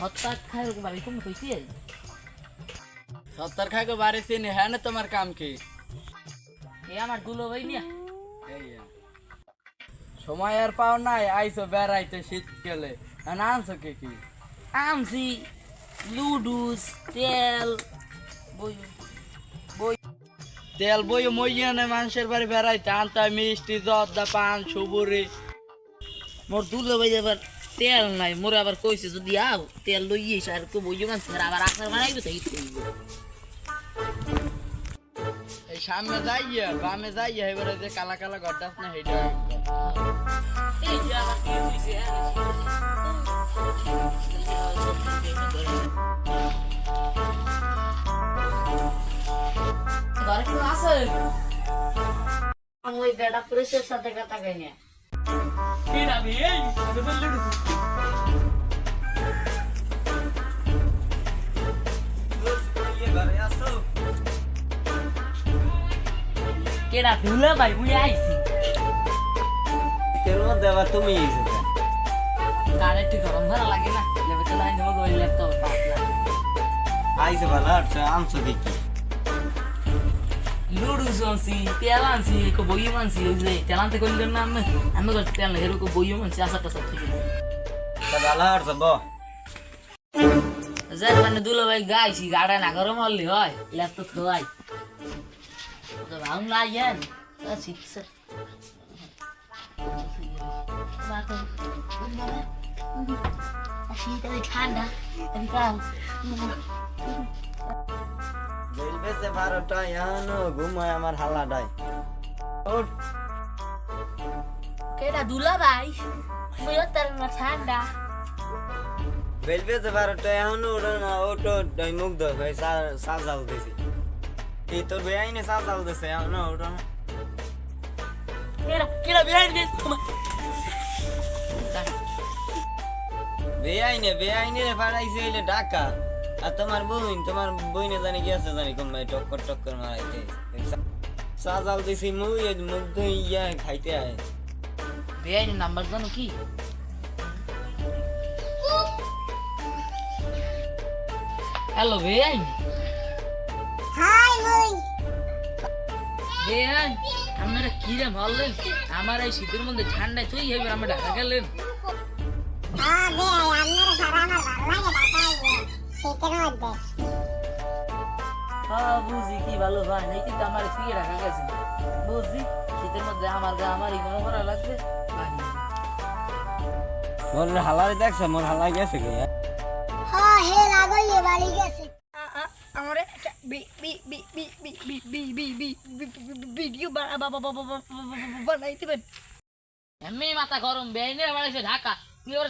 হত্যা খাই সত্তর খাইকে বাড়ি চিনি হ্যাঁ না তোমার কাম কি? এ আমার দুলো ভাই নিয়া সময় আর পাও নাই আইসো বেড়াইতে শীতকালে আর আনছো কে কি? আমসি লুডুস তেল বই তেল বই মইয়া না মানুষের বাড়ি বেড়াইতে আনতে মিষ্টি, জর্দা, পান সুবুরি মোর দুলো ভাই আবার তেল নাই, মোর আবার কইছে যদি আও, তেল লইয়ে আর কো বই মান আবার আসার বানাইবে তো এই সামনে যাইয়া, বামে যাইয়া এবারে যে কালা কালা গড্ডাস না হেইটা এই যে কি হইছে ঘরে কেউ আছে? আমি বেটা পুলিশের সাথে কথা কই না। কেডা ধুলে ভাই মুই আইছি। তেল মধ্যে আবার তুমি তার একটু গরম ধরা লাগে না? লেবে তো লাইন দেবো ল্যাপটপ পাতলা। আইসো ভালো আনছো দেখি। লুডুস আনছি তেল আনছি একটু বইও আনছি ওই যে তেল আনতে করলেন না আমি আমি করছি তেল না এরকম বইও আনছি আসার টাসার থেকে ভালো আচ্ছা ব যাই মানে দুলো ভাই গাইছি গাড়া না গরম হলি হয় ল্যাপটপ খোয়াই তো ভাঙ লাগেন শিখছে ঠান্ডা বেছে বারোটা এখনও ঘুমায় আমার হালাটাই কেডা দুলা ভাই? মুইও তার ঠান্ডা। বেলবে যে বারোটা এখনও ওটা না ওটো ওই মুখ ধর ভাই সাজাল দিছি। এই তোর বেআইনে সাজাল দিছে? এখনও ওটা কেডা বেআইন দিছে তোমার বেআইনে বেআইনে পাঠাইছে ডাকা। আর তোমার বইন তোমার বইনে জানি গেছে জানি কোন ভাই টক্কর টক্কর মারাইতে চা জাল দিছি মুই মুখ ধুই ইয়া খাইতে আয়। বেআইন নাম্বার জানো কি? হ্যালো বেআইন? বেআইন? আপনারা কি রে বললেন আমার এই শীতের মধ্যে ঠান্ডায় তুই এবার আমরা ঢাকা গেলেন। সেকেন্ড মাথা গরম বেআইনের বাড়িছে ঢাকা তুই ওর